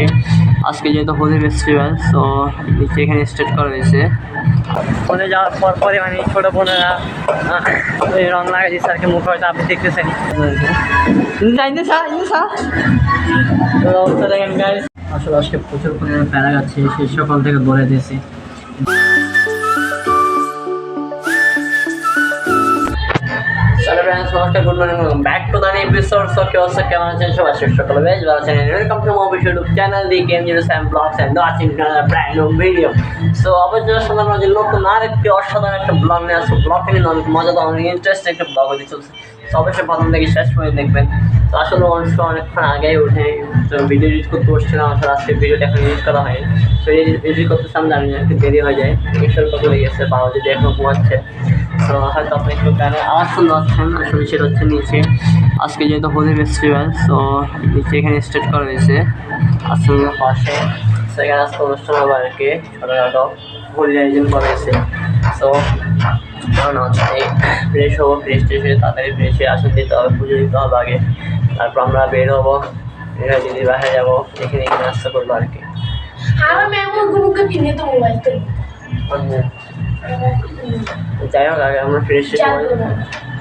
নিচে আজকে যেহেতু হোলি ফেস্টিভ্যাল তো নিচে এখানে স্টার্ট করা হয়েছে। ফোনে যাওয়ার পর পরে মানে ছোটো বোনেরা রং লাগাই দিচ্ছে আর কি মুখ হয়তো আপনি দেখতেছেন। আসলে আজকে প্রচুর পরিমাণে প্যারা যাচ্ছে সেই সকাল থেকে বলে দিয়েছি। নমস্কার good morning welcome back to the episode so কি অবস্থা? কেমন আছেন সবাই? শেষ সকালে বেশ ভালো আছেন। Welcome to my YouTube channel the game zero seven blogs and watching brand new video so অবশ্যই সন্ধান যে নতুন আর একটি অসাধারণ একটা ব্লগ নিয়ে আসব। ব্লগ নিয়ে অনেক মজাদার, অনেক ইন্টারেস্টিং একটা ব্লগ হতে চলছে। অবশ্যই প্রথম থেকে শেষ করে দেখবেন। তো আসলে অনেক অনেকক্ষণ আগেই উঠে তো ভিডিও এডিট করতে বসছিলাম, আসলে আজকে ভিডিওটা এখন এডিট করা হয়নি। তো করতে সামনে আমি একটু দেরি হয়ে যায়। ঈশ্বর কত হয়ে গেছে, বাবা যদি এখনও ঘুমাচ্ছে। তো হয়তো আপনি একটু গানে আওয়াজ শুনতে পাচ্ছেন, আসলে সেটা হচ্ছে নিচে। আজকে যেহেতু হোলি ফেস্টিভ্যাল তো নিচে এখানে স্টার্ট করা হয়েছে। আসলে পাশে সেখানে আজকে অনুষ্ঠান হবে আর কি, ছোটোখাটো। হোলি আয়োজন করা হয়েছে। তো কারণ হচ্ছে ফ্রেশ হব ফ্রেশ ট্রেশ হয়ে তাড়াতাড়ি ফ্রেশ হয়ে আসন দিতে হবে পুজো দিতে হবে আগে। তারপর আমরা বের হব বের হয়ে বাসায় যাব এখানে এখানে আসতে করব আর কি। যাই হোক আগে আমরা ফ্রেশ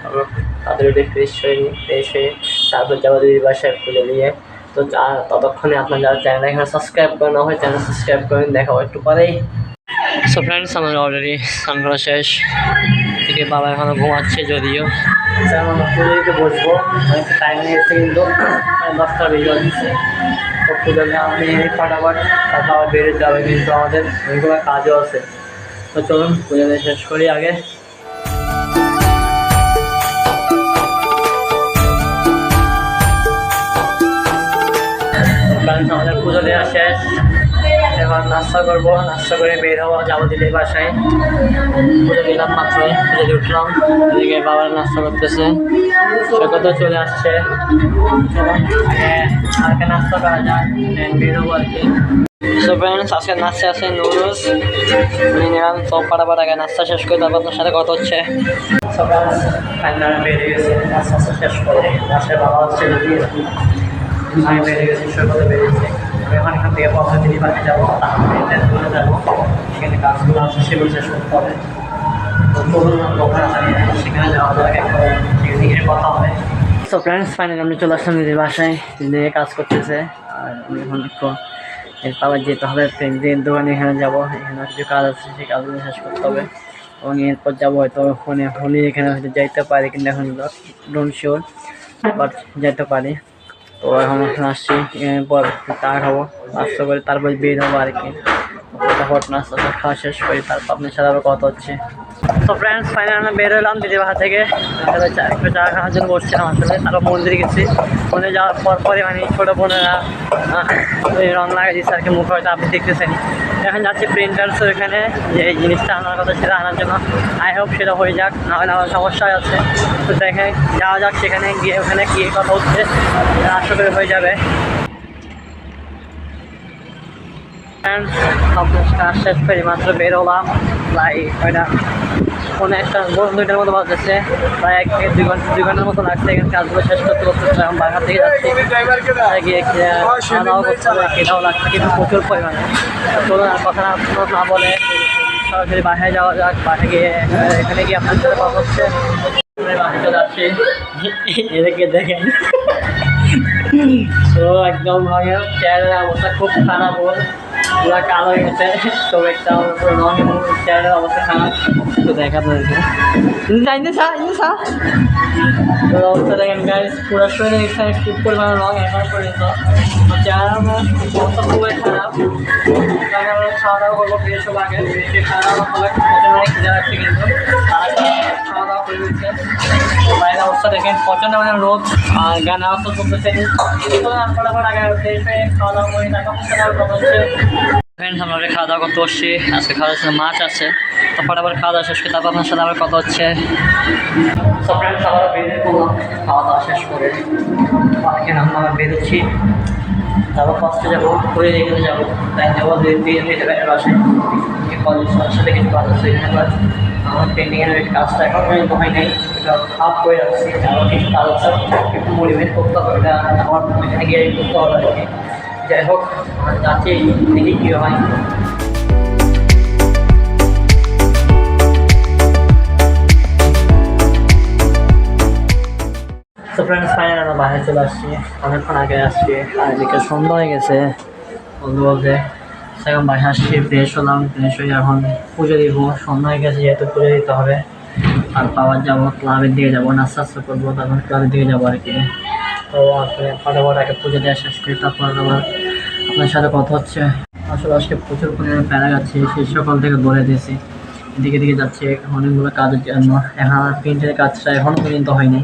আমরা তাড়াতাড়ি ফ্রেশ হয়ে নিই ফ্রেশ হয়ে তারপর যাব দিদির বাসায় খুলে দিয়ে। তো ততক্ষণে আপনার যারা চ্যানেল এখানে সাবস্ক্রাইব করে না হয় চ্যানেল সাবস্ক্রাইব করে দেখা একটু পরেই। সো ফ্রেন্ডস আমাদের অলরেডি স্নান করা শেষ। এদিকে বাবা এখনও ঘুমাচ্ছে যদিও। আমরা পুজো বসবো। অনেকটা টাইম লেগেছে কিন্তু দশটা বেজে যাচ্ছে। তো পুজো আমি ফাটাফাট তারপর আবার বেরিয়ে যাবে কিন্তু আমাদের অনেকগুলো কাজও আছে। তো চলুন, পুজো দিয়ে শেষ করি আগে। আমাদের পুজো দেওয়া শেষ। এবার নাস্তা করব। নাস্তা করে বের হব যাব দিদির বাসায়। পুজো দিলাম মাত্র পুজো উঠলাম। এদিকে বাবার নাস্তা করতেছে। সে কত চলে আসছে। আগে নাস্তা করা যায় বের হব আর কি। আজকে নাচতে আছে নিয়ে নিলাম আগে নাস্তা শেষ করে তারপর আপনার সাথে কথা হচ্ছে। শেষ করে। বাবা হচ্ছে আমি বেরিয়ে গেছি সৈকতে বেরিয়েছি আমি এখন থেকে যাব কাজগুলো আছে, সেগুলো শেষ করতে হবে। চলে আসলাম দিদির বাসায় দিদি কাজ করতেছে। আর আমি এখন যেতে হবে দোকানে এখানে যাব, এখানে কিছু কাজ আছে, সেই কাজগুলো শেষ করতে হবে। এবং এরপর যাব হয়তো ফোনে হোলি এখানে হয়তো যাইতে পারি, কিন্তু এখন ডোন্ট শিওর বাট পারি। তো এখন এখন আসছি এরপর তার হব নাস্তা করে তারপর বের হব আর কি ফটাফট নাস্তা খাওয়া শেষ করি, তারপর আপনার সাথে আবার কথা হচ্ছে। তো ফ্রেন্ডস ফাইনাল আমরা বের হলাম দিদি বাসা থেকে। একটু চা খাওয়ার জন্য বসছিলাম আসলে। তারপর মন্দিরে গেছি। মন্দিরে যাওয়ার পর পরে মানে ছোটো বোনেরা রং লাগাই দিচ্ছে আর কি, মুখ হয়তো আপনি দেখতেছেন এখন যাচ্ছি প্রিন্টার এখানে, যে এই জিনিসটা আনার কথা সেটা আনার জন্য। আই হোপ সেটা হয়ে যাক, নাহলে আমার সমস্যা আছে। তো দেখে যাওয়া যাক সেখানে গিয়ে ওখানে গিয়ে কথা হচ্ছে আশা করি হয়ে যাবে। কাজ শেষ করে, মাত্র বেরোলাম। লাই ওইটা কোনো একটা বন্ধু দুইটার মতো বাজতেছে, প্রায় এক থেকে দুই ঘণ্টা দুই ঘণ্টার মতো লাগছে। এখানে কাজগুলো শেষ করতে করতে এখন বাসা থেকে যাচ্ছি। খাওয়া দাওয়া খেটাও লাগছে, কিন্তু প্রচুর পরিমাণে। চলুন আর কথা না বলে সরাসরি বাসায় যাওয়া যাক। বাসায় গিয়ে, এখানে গিয়ে আপনার সাথে কথা হচ্ছে। দেখেন। তো একদম ভাবে চেহারার অবস্থা খুব খারাপ ওর পুরা কালো হয়ে গেছে। তো একটা রঙ চেহারার অবস্থা খারাপ। তো দেখা তো অবস্থা দেখেন গাইজ পুরো শরীরে এখানে খুব পরিমাণ রঙ এখন পর্যন্ত। চেহারা অবস্থা খুবই খারাপ তাহলে আমরা খাওয়া দাওয়া করব ফ্রেশ হব আগে। খাওয়া দাওয়া করলে প্রচণ্ড খিদে লাগছে কিন্তু। আর খাওয়া দাওয়া করে দিচ্ছে। বাইরের অবস্থা দেখেন, প্রচণ্ড মানে রোদ, আর গান আওয়াজ করতেছে ফটাফট আগে ফ্রেশ হয়ে খাওয়া দাওয়া করে ফ্রেন্ডস আমরা খাওয়া দাওয়া করতে বসছি। আজকে খাওয়া দাওয়া মাছ আছে। তো ফটাফট খাওয়া দাওয়া শেষ করে তারপর আপনার সাথে আবার কথা হচ্ছে। তো ফ্রেন্ডস আবার বেরিয়ে খাওয়া দাওয়া শেষ করে অনেকে আমরা বেরোচ্ছি। তারপর ফার্স্টে যাব, ঘুরে এখানে যাব। তাই যাব বাসে কলেজের সাথে কিছু কাজ আছে। এখানে আবার আমার পেন্টিংয়ের কাজটা এখন পর্যন্ত হয় নাই। এটা করে রাখছি। আবার কিছু কাজ আছে। একটু মোটিভেট করতে হবে। এটা আমার এখানে গিয়ে করতে হবে আর কি। যাই হোক, যাচ্ছি, দেখি কী হয়। বাইরে চলে আসছি। অনেকক্ষণ আগে আসছি। আর এদিকে সন্ধ্যা হয়ে গেছে। বলতে বলতে সেরকম বাইরে আসছি হলাম হয়ে পুজো দিব। সন্ধ্যা হয়ে গেছে, যেহেতু পুজো দিতে হবে। আর পাওয়ার যাব, ক্লাবের দিকে যাব, নাস্তা করব, তারপর ক্লাবের দিকে যাব আর কি। তো ফটাফট আগে পুজো দেওয়া শেষ করি, তারপর আবার আপনার সাথে কথা হচ্ছে। আসলে আজকে প্রচুর পরিমাণে প্যারা যাচ্ছে সেই সকাল থেকে বলে দিয়েছি। দিকে দিকে যাচ্ছে অনেকগুলো কাজের জন্য এখন আমার প্রিন্টের কাজটা এখন পর্যন্ত হয়নি।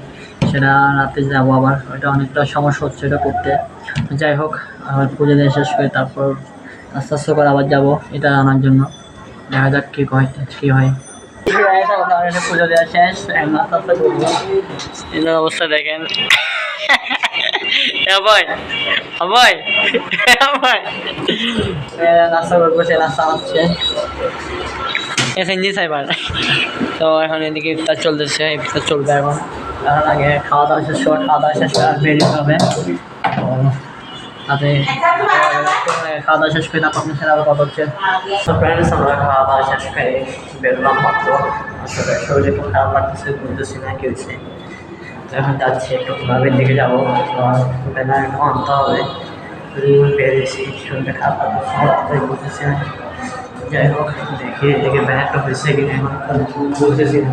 সেটা রাতে যাব আবার। ওটা অনেকটা সমস্যা হচ্ছে এটা করতে। যাই হোক আবার পুজো দিয়ে শেষ করে তারপর আস্তে আস্তে করে আবার যাব এটা আনার জন্য। দেখা যাক কী হয় কী হয়। পুজো দেওয়া শেষ। আস্তে আস্তে অবস্থা দেখেন। ভাই ভাই ভাই নাস্তা করব সে নাস্তা হচ্ছে। এসএনজি সাইবার তো এখন এদিকে ইফতার চলতেছে ইফতার চলবে এখন। তার আগে খাওয়া দাওয়া শেষ করে খাওয়া দাওয়া শেষ করে বেরিয়ে হবে তাতে খাওয়া দাওয়া শেষ করে তারপর আপনার সাথে আবার কথা হচ্ছে। তো ফ্রেন্ডস আমরা খাওয়া দাওয়া শেষ করে বেরোলাম মাত্র। আসলে শরীরে একটু খারাপ লাগতেছে বুঝতেছি না কি হয়েছে? তো এখন যাচ্ছি, একটু ক্লাবের দিকে যাব। বেলা একটু আনতে হবে। পেরেছি খারাপ লাগতেছে বুঝতেছি না যাই হোক, দেখি এদিকে ব্যানারটা হয়েছে কিনা, এখন বুঝতেছি না।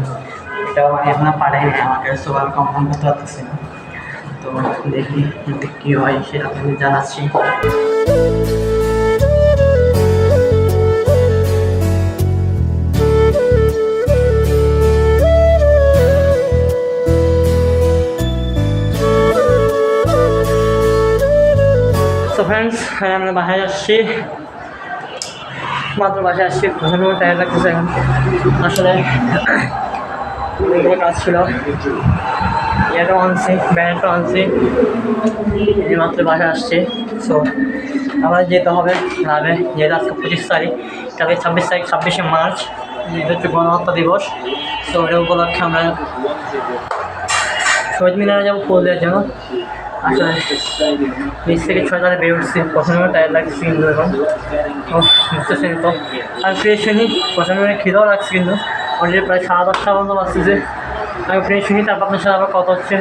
এটাও আমি এখন পাঠাইনি আমাকে সবার কনফার্ম করতে পারতেছি না। তো দেখি, কী হয়, সেটা আমি জানাচ্ছি। ফ্রেন্ডস আমরা বাসায় যাচ্ছি। মাত্র বাসায় আসছি প্রচণ্ড টায়ার লাগতেছে এখন। আসলে কাজ ছিল। ইয়েটাও আনছি ব্যান্ডটাও আনছি এই মাত্র বাসায় আসছি। সো আমার যেতে হবে ক্লাবে যেহেতু আজকে পঁচিশ তারিখ কালকে ছাব্বিশ তারিখ, ছাব্বিশে মার্চ। এটা হচ্ছে গণহত্যা দিবস। সো ওটা উপলক্ষে আমরা শহীদ মিনারে যাব দেওয়ার জন্য। আসলে বিশ থেকে ছয় তারিখ বের উঠছি। প্রথমে টায়ার লাগছে কিন্তু এখন। বুঝতেছি তো। আমি ফ্রেশ হইনি প্রথমে খিদেও লাগছে কিন্তু। অলরেডি প্রায় সাড়ে দশটা পর্যন্ত বাঁচতেছে আমি ফ্রেশ হইনি তারপর আপনার সাথে আবার কথা হচ্ছে।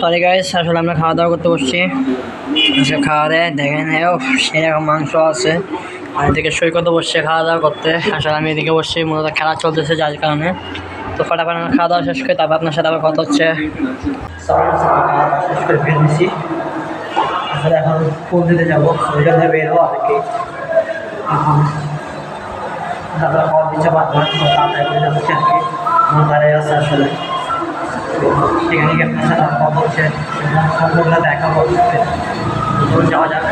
সরি গাইস আসলে আমরা খাওয়া দাওয়া করতে বসছি। আজকে খাওয়া দেয় দেখেন সেরকম মাংস আছে। আর এদিকে সৈকতে বসছে খাওয়া দাওয়া করতে। আসলে আমি এদিকে বসছি মূলত খেলা চলতেছে, যার কারণে। তো ফটাফট আমরা খাওয়া দাওয়া শেষ করে তারপর আপনার সাথে আবার কথা হচ্ছে। শেষ করে এখন ফুল দিতে যাব ওই বের হব আর কি দিচ্ছে তাড়াতাড়ি করে যাচ্ছে আর কি আমার দাঁড়িয়ে আছে আসলে। সেখানে গিয়ে আপনার সাথে আবার কথা হচ্ছে। দেখা হচ্ছে যাওয়া যাবে।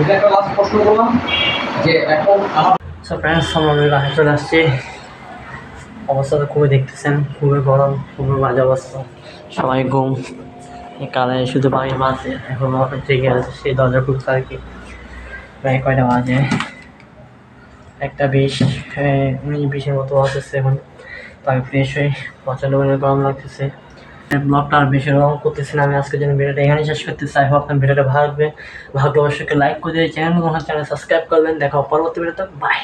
এটা একটা লাস্ট প্রশ্ন করলাম যে এখন আমার সো ফ্রেন্ডস আমরা চলে আসছি। অবস্থা তো খুবই দেখতেছেন, খুবই গরম, খুবই বাজে অবস্থা। সবাই ঘুম। কালে শুধু বাড়ির বাজে এখন জেগে আছে সেই দরজা খুলতে আর কি। প্রায় কয়টা বাজে? একটা বিষ উনিশ বিশের মতো আসতেছে এখন, তো আমি ফ্রেশ হয়ে প্রচণ্ড পরিমাণে গরম লাগতেছে। ব্লগটা আর বেশি রকম করতেছি না, আমি আজকের জন্য ভিডিওটা এখানে শেষ করতে চাই হোক আপনার ভিডিওটা ভালো লাগবে। ভালো অবশ্যই লাইক করে চ্যানেল চ্যানেল সাবস্ক্রাইব করবেন, দেখা পরবর্তী ভিডিওতে বাই